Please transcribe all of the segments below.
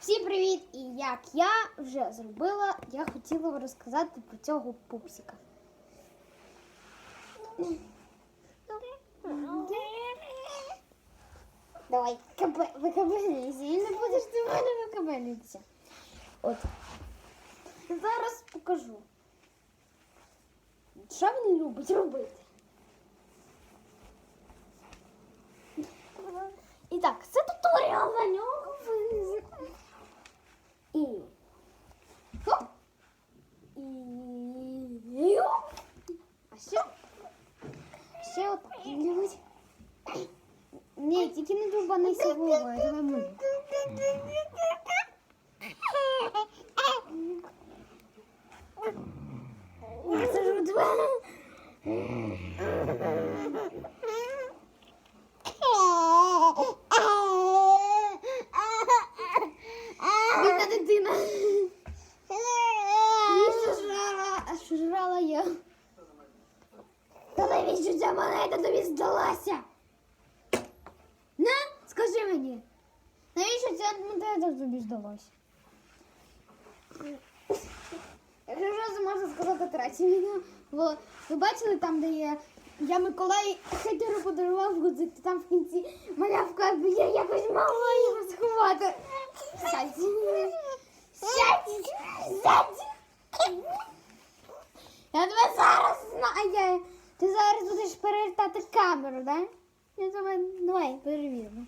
Всім привіт! І як я вже зробила, я хотіла вам розказати про цього пупсика. Давай, кабе, викабелюйся. І не будеш ти мене викабелюватися. От. Зараз покажу. Що він любить робити? І так, це туторіал на нього винесе. І. Хоп. І. Йоп. А ще. Ще отак він любить. Ні, тільки не дубанися давай ми. Це ж два. Бідна дитина. Її жрала, жрала я. Та навіщо ця монета тобі здалася? Скажи мені. Навіщо ця монета тобі здалася? Якщо вже можу сказати третє відео. Бо ви бачили там, де є. Я Миколай хейтеру подарував гудзик, то там в кінці малявка, я якось могла його сховати. Сядь. Сядь. Сядь. Я тебе зараз знаю. Ти зараз будеш перевертати камеру, да? Я тебе... Давай, перевіримо.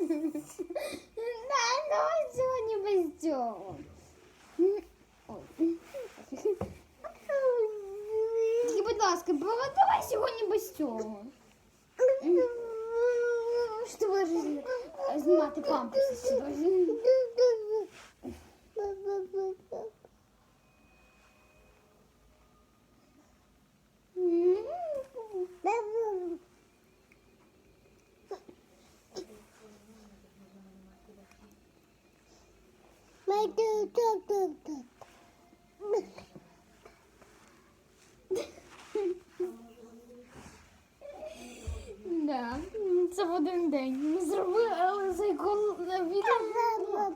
Да, давай сьогодні без цього. Тільки, будь ласка, давай сьогодні без цього. Що ти будеш знімати памперси Да, це в один день. Ми зробили, але за яку на відео.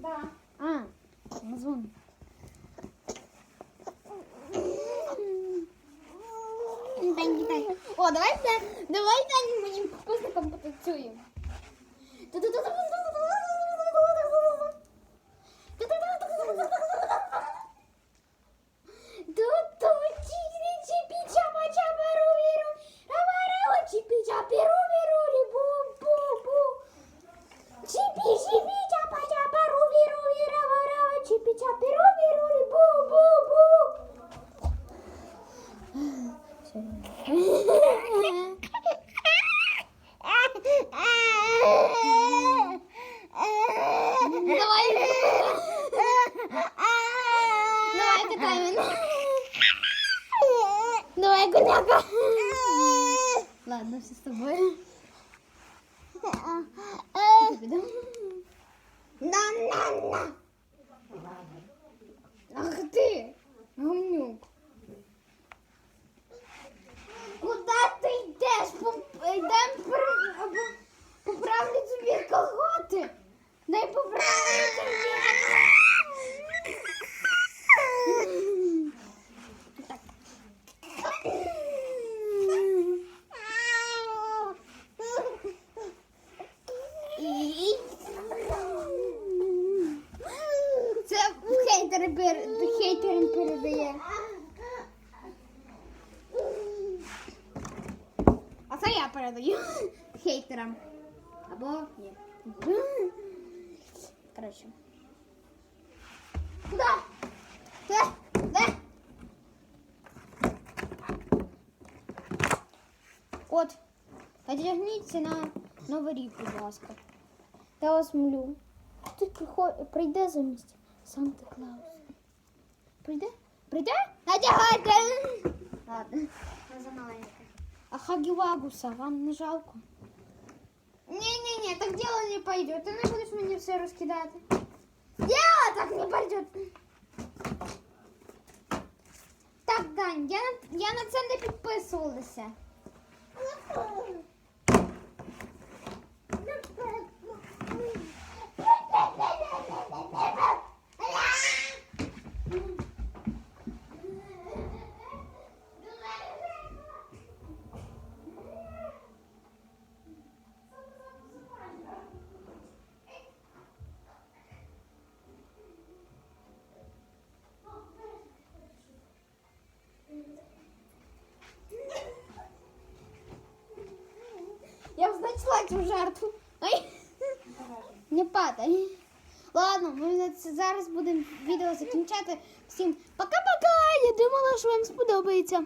Да. А, назвон. О, давай, Дань, давай, Дань, моїм підписникам потанцюємо. Ту-ту, Давай, катай. Давай, коняка. Ладно, все с тобой. На-на-на. Ах хейтери пер- хейтерам передає. А це я передаю хейтерам. Або ні. Коротше. Куда? Де? Де? От. Одягніться на Новий рік, будь ласка. Я вас молю. Ти приход... прийде замість Санта Клаус. Прийде? Прийде? Надягайте! Ладно, не за маленьке. А Хагівагуса вам не жалко? Не-не-не, так дело не пойдет. Ты не будешь мне все раскидать. Дело так не пойдет. Так, Дань, я на, я на це не підписувалася. Цю жертву. Ой, не падай. Ладно, ми зараз будемо відео закінчати. Всім пока-пока! Я думала, що вам сподобається.